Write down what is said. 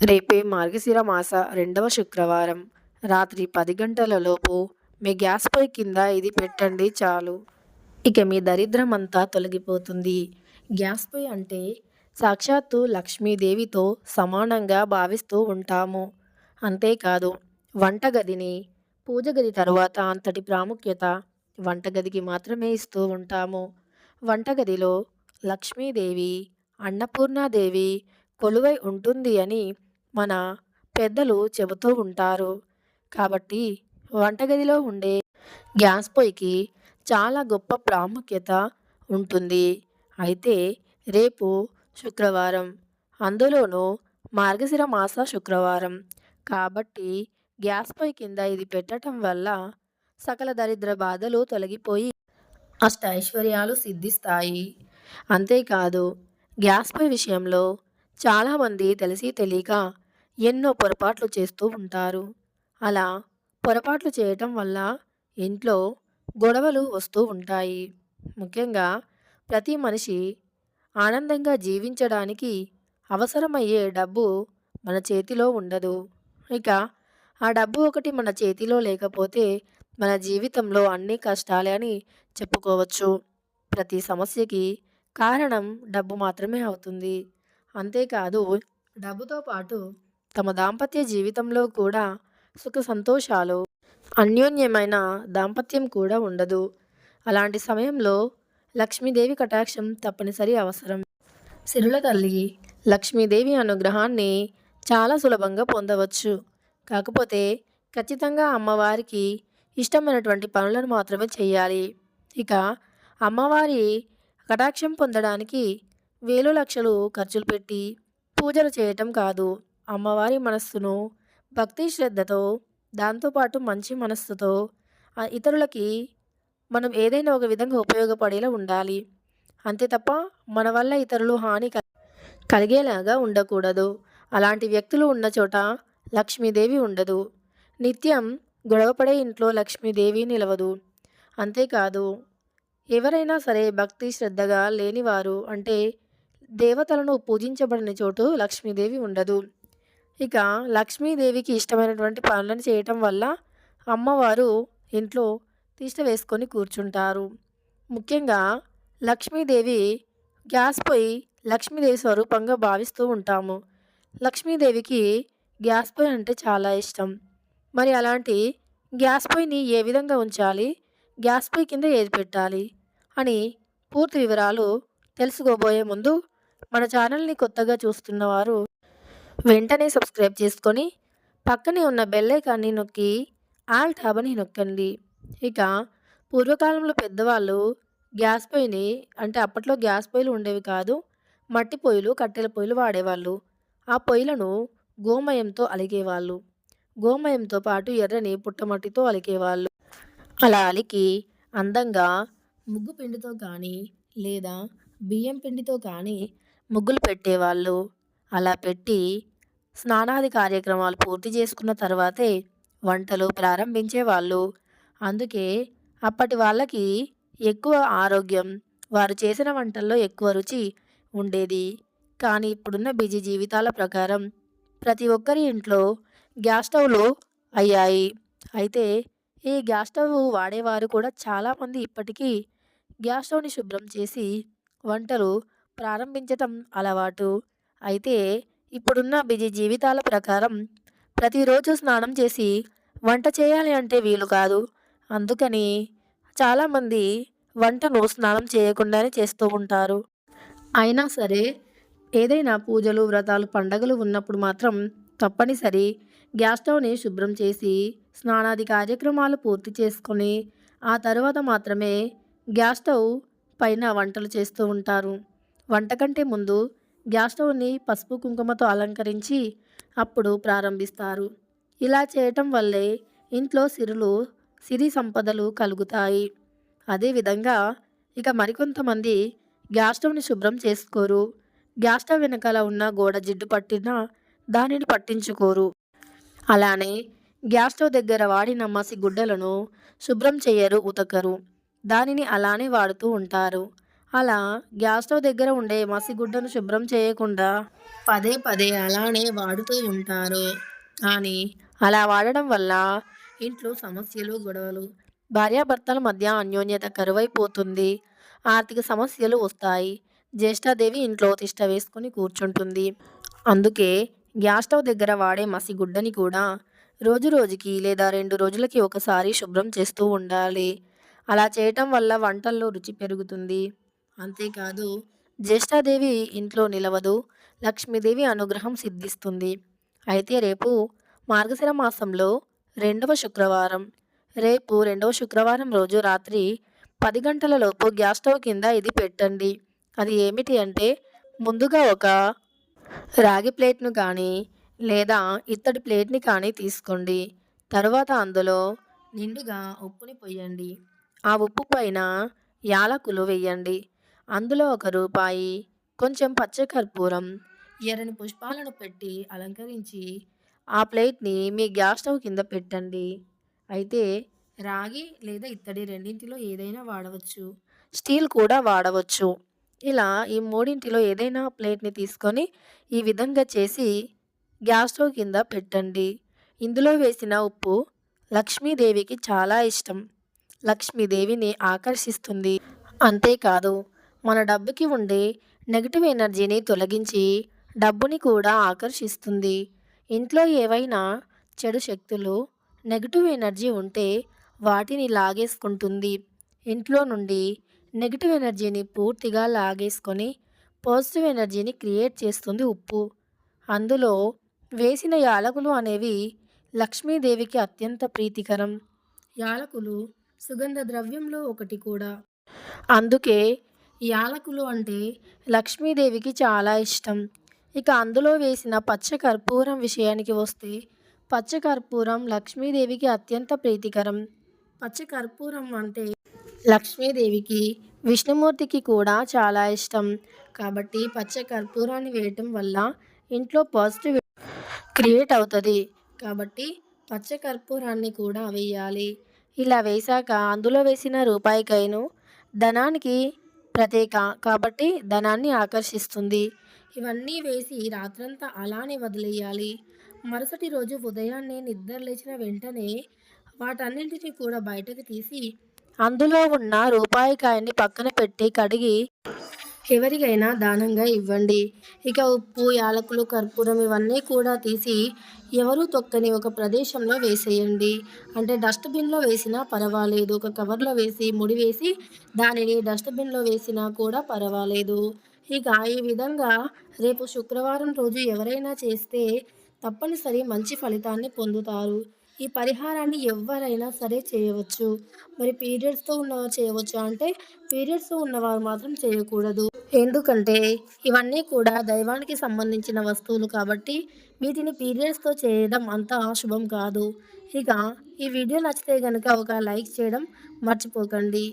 రేపే మార్గశిర మాస రెండవ శుక్రవారం. రాత్రి పది గంటలలోపు మీ గ్యాస్ పొయ్యి కింద ఇది పెట్టండి చాలు. ఇక మీ దరిద్రం అంతా తొలగిపోతుంది. గ్యాస్ పొయ్యి అంటే సాక్షాత్తు లక్ష్మీదేవితో సమానంగా భావిస్తూ ఉంటాము. అంతేకాదు వంటగదిని పూజ గది తరువాత అంతటి ప్రాముఖ్యత వంటగదికి మాత్రమే ఇస్తూ ఉంటాము. వంటగదిలో లక్ష్మీదేవి అన్నపూర్ణాదేవి కొలువై ఉంటుంది అని మన పెద్దలు చెబుతూ ఉంటారు. కాబట్టి వంటగదిలో ఉండే గ్యాస్ పొయ్యికి చాలా గొప్ప ప్రాముఖ్యత ఉంటుంది. అయితే రేపు శుక్రవారం అందులోనూ మార్గశిర మాస శుక్రవారం. కాబట్టి గ్యాస్ పొయ్యి కింద ఇది పెట్టడం వల్ల సకల దరిద్ర బాధలు తొలగిపోయి అష్ట ఐశ్వర్యాలు సిద్ధిస్తాయి. అంతేకాదు గ్యాస్ పొయ్యి విషయంలో చాలామంది తెలిసి తెలియక ఎన్నో పొరపాట్లు చేస్తూ ఉంటారు. అలా పొరపాట్లు చేయటం వల్ల ఇంట్లో గొడవలు వస్తూ ఉంటాయి. ముఖ్యంగా ప్రతి మనిషి ఆనందంగా జీవించడానికి అవసరమయ్యే డబ్బు మన చేతిలో ఉండదు. ఇక ఆ డబ్బు ఒకటి మన చేతిలో లేకపోతే మన జీవితంలో అన్ని కష్టాలే అని చెప్పుకోవచ్చు. ప్రతి సమస్యకి కారణం డబ్బు మాత్రమే అవుతుంది. అంతేకాదు డబ్బుతో పాటు తమ దాంపత్య జీవితంలో కూడా సుఖ సంతోషాలు అన్యోన్యమైన దాంపత్యం కూడా ఉండదు. అలాంటి సమయంలో లక్ష్మీదేవి కటాక్షం తప్పనిసరి అవసరం. సిరుల తల్లి లక్ష్మీదేవి అనుగ్రహాన్ని చాలా సులభంగా పొందవచ్చు. కాకపోతే ఖచ్చితంగా అమ్మవారికి ఇష్టమైనటువంటి పనులను మాత్రమే చేయాలి. ఇక అమ్మవారి కటాక్షం పొందడానికి వేలు లక్షలు ఖర్చులు పెట్టి పూజలు చేయటం కాదు. అమ్మవారి మనస్సును భక్తి శ్రద్ధతో దాంతోపాటు మంచి మనస్సుతో ఆ ఇతరులకి మనం ఏదైనా ఒక విధంగా ఉపయోగపడేలా ఉండాలి. అంతే తప్ప మన వల్ల ఇతరులు హాని కలిగేలాగా ఉండకూడదు. అలాంటి వ్యక్తులు ఉన్న చోట లక్ష్మీదేవి ఉండదు. నిత్యం గొడవపడే ఇంట్లో లక్ష్మీదేవి నిలవదు. అంతేకాదు ఎవరైనా సరే భక్తి శ్రద్ధగా లేనివారు అంటే దేవతలను పూజించబడిన చోటు లక్ష్మీదేవి ఉండదు. ఇక లక్ష్మీదేవికి ఇష్టమైనటువంటి పనులను చేయటం వల్ల అమ్మవారు ఇంట్లో తిష్ట వేసుకొని కూర్చుంటారు. ముఖ్యంగా లక్ష్మీదేవి గ్యాస్ పొయ్యి లక్ష్మీదేవి స్వరూపంగా భావిస్తూ ఉంటాము. లక్ష్మీదేవికి గ్యాస్ పొయ్యి అంటే చాలా ఇష్టం. మరి అలాంటి గ్యాస్ పొయ్యిని ఏ విధంగా ఉంచాలి? గ్యాస్ పొయ్యి కింద ఏది పెట్టాలి? అని పూర్తి వివరాలు తెలుసుకోబోయే ముందు మన ఛానల్ని కొత్తగా చూస్తున్నవారు వెంటనే సబ్స్క్రైబ్ చేసుకొని పక్కనే ఉన్న బెల్లైకాన్ని నొక్కి ఆల్ టాబ్ని నొక్కండి. ఇక పూర్వకాలంలో పెద్దవాళ్ళు గ్యాస్ పొయ్యిని అంటే అప్పట్లో గ్యాస్ పొయ్యిలు ఉండేవి కాదు మట్టి పొయ్యిలు కట్టెల పొయ్యిలు వాడేవాళ్ళు. ఆ పొయ్యిలను గోమయంతో అలిగేవాళ్ళు. గోమయంతో పాటు ఎర్రని పుట్టమట్టితో అలికేవాళ్ళు అలా అలికి అందంగా ముగ్గు పిండితో కానీ లేదా బియ్యం పిండితో కానీ ముగ్గులు పెట్టేవాళ్ళు. అలా పెట్టి స్నానాది కార్యక్రమాలు పూర్తి చేసుకున్న తర్వాతే వంటలు ప్రారంభించేవాళ్ళు. అందుకే అప్పటి వాళ్ళకి ఎక్కువ ఆరోగ్యం వారు చేసిన వంటల్లో ఎక్కువ రుచి ఉండేది. కానీ ఇప్పుడున్న బిజీ జీవితాల ప్రకారం ప్రతి ఒక్కరి ఇంట్లో గ్యాస్ స్టవ్లు అయ్యాయి. అయితే ఈ గ్యాస్ స్టవ్ వాడేవారు కూడా చాలామంది ఇప్పటికీ గ్యాస్ స్టవ్ని శుభ్రం చేసి వంటలు ప్రారంభించటం అలవాటు. అయితే ఇప్పుడున్న బిజీ జీవితాల ప్రకారం ప్రతిరోజు స్నానం చేసి వంట చేయాలి అంటే వీలు కాదు. అందుకని చాలామంది వంటను స్నానం చేయకుండానే చేస్తూ ఉంటారు. అయినా సరే ఏదైనా పూజలు వ్రతాలు పండగలు ఉన్నప్పుడు మాత్రం తప్పనిసరి గ్యాస్ స్టవ్ని శుభ్రం చేసి స్నానాది కార్యక్రమాలు పూర్తి చేసుకొని ఆ తర్వాత మాత్రమే గ్యాస్ స్టవ్ పైన వంటలు చేస్తూ ఉంటారు. వంట కంటే ముందు గ్యాస్ స్టవ్ని పసుపు కుంకుమతో అలంకరించి అప్పుడు ప్రారంభిస్తారు. ఇలా చేయటం వల్లే ఇంట్లో సిరులు సిరి సంపదలు కలుగుతాయి. అదేవిధంగా ఇక మరికొంతమంది గ్యాస్ స్టవ్ని శుభ్రం చేసుకోరు. గ్యాస్ స్టవ్ వెనకాల ఉన్న గోడ జిడ్డు పట్టినా దానిని పట్టించుకోరు. అలానే గ్యాస్ స్టవ్ దగ్గర వాడిన మసి గుడ్డలను శుభ్రం చేయరు ఉతకరు. దానిని అలానే వాడుతూ ఉంటారు. అలా గ్యాస్ స్టవ్ దగ్గర ఉండే మసిగుడ్డను శుభ్రం చేయకుండా పదే పదే అలానే వాడుతూ ఉంటారు. కానీ అలా వాడడం వల్ల ఇంట్లో సమస్యలు గొడవలు భార్యాభర్తల మధ్య అన్యోన్యత కరువైపోతుంది. ఆర్థిక సమస్యలు వస్తాయి. జ్యేష్ఠాదేవి ఇంట్లో తిష్ట వేసుకుని కూర్చుంటుంది. అందుకే గ్యాస్ స్టవ్ దగ్గర వాడే మసిగుడ్డని కూడా రోజు రోజుకి లేదా రెండు రోజులకి ఒకసారి శుభ్రం చేస్తూ ఉండాలి. అలా చేయటం వల్ల వంటల్లో రుచి పెరుగుతుంది. అంతేకాదు జ్యేష్ఠాదేవి ఇంట్లో నిలవదు లక్ష్మీదేవి అనుగ్రహం సిద్ధిస్తుంది. అయితే రేపు మార్గశిర మాసంలో రెండవ శుక్రవారం. రేపు రెండవ శుక్రవారం రోజు రాత్రి పది గంటలలోపు గ్యాస్ స్టవ్ కింద ఇది పెట్టండి. అది ఏమిటి అంటే ముందుగా ఒక రాగి ప్లేట్ను కానీ లేదా ఇత్తడి ప్లేట్ని కానీ తీసుకోండి. తరువాత అందులో నిండుగా ఉప్పుని పొయ్యండి ఆ ఉప్పు పైన యాలకులు వేయండి. అందులో ఒక రూపాయి కొంచెం పచ్చకర్పూరం ఎర్రని పుష్పాలను పెట్టి అలంకరించి ఆ ప్లేట్ని మీ గ్యాస్ స్టవ్ కింద పెట్టండి. అయితే రాగి లేదా ఇత్తడి రెండింటిలో ఏదైనా వాడవచ్చు. స్టీల్ కూడా వాడవచ్చు. ఇలా ఈ మూడింటిలో ఏదైనా ప్లేట్ని తీసుకొని ఈ విధంగా చేసి గ్యాస్ స్టవ్ కింద పెట్టండి. ఇందులో వేసిన ఉప్పు లక్ష్మీదేవికి చాలా ఇష్టం. లక్ష్మీదేవిని ఆకర్షిస్తుంది. అంతేకాదు మన డబ్బుకి ఉండే నెగిటివ్ ఎనర్జీని తొలగించి డబ్బుని కూడా ఆకర్షిస్తుంది. ఇంట్లో ఏవైనా చెడు శక్తులు నెగిటివ్ ఎనర్జీ ఉంటే వాటిని లాగేసుకుంటుంది. ఇంట్లో నుండి నెగిటివ్ ఎనర్జీని పూర్తిగా లాగేసుకొని పాజిటివ్ ఎనర్జీని క్రియేట్ చేస్తుంది ఉప్పు. అందులో వేసిన యాలకులు అనేవి లక్ష్మీదేవికి అత్యంత ప్రీతికరం. యాలకులు సుగంధ ద్రవ్యంలో ఒకటి కూడా. అందుకే యాలకులు అంటే లక్ష్మీదేవికి చాలా ఇష్టం. ఇక అందులో వేసిన పచ్చ కర్పూరం విషయానికి వస్తే పచ్చ కర్పూరం లక్ష్మీదేవికి అత్యంత ప్రీతికరం. పచ్చ కర్పూరం అంటే లక్ష్మీదేవికి విష్ణుమూర్తికి కూడా చాలా ఇష్టం. కాబట్టి పచ్చ కర్పూరాన్ని వేయటం వల్ల ఇంట్లో పాజిటివ్ క్రియేట్ అవుతుంది. కాబట్టి పచ్చ కర్పూరాన్ని కూడా వేయాలి. ఇలా వేశాక అందులో వేసిన రూపాయికైను ధనానికి ప్రతీక. కాబట్టి ధనాన్ని ఆకర్షిస్తుంది. ఇవన్నీ వేసి రాత్రంతా అలానే వదిలేయాలి. మరుసటి రోజు ఉదయాన్నే నిద్ర లేచిన వెంటనే వాటన్నింటినీ కూడా బయటకు తీసి అందులో ఉన్న రూపాయికాయని పక్కన పెట్టి కడిగి ఎవరికైనా దానంగా ఇవ్వండి. ఇక ఉప్పు యాలకులు కర్పూరం ఇవన్నీ కూడా తీసి ఎవరు తొక్కని ఒక ప్రదేశంలో వేసేయండి. అంటే డస్ట్బిన్లో వేసినా పర్వాలేదు. ఒక కవర్లో వేసి ముడి వేసి దానిని డస్ట్బిన్లో వేసినా కూడా పర్వాలేదు. ఇక ఈ విధంగా రేపు శుక్రవారం రోజు ఎవరైనా చేస్తే తప్పనిసరి మంచి ఫలితాన్ని పొందుతారు. ఈ పరిహారాన్ని ఎవరైనా సరే చేయవచ్చు. మరి పీరియడ్స్తో ఉన్నవారు చేయవచ్చు. అంటే పీరియడ్స్తో ఉన్నవారు మాత్రం చేయకూడదు. ఎందుకంటే ఇవన్నీ కూడా దైవానికి సంబంధించిన వస్తువులు కాబట్టి వీటిని పీరియడ్స్తో చేయడం అంత శుభం కాదు. ఇక ఈ వీడియో నచ్చితే కనుక ఒక లైక్ చేయడం మర్చిపోకండి.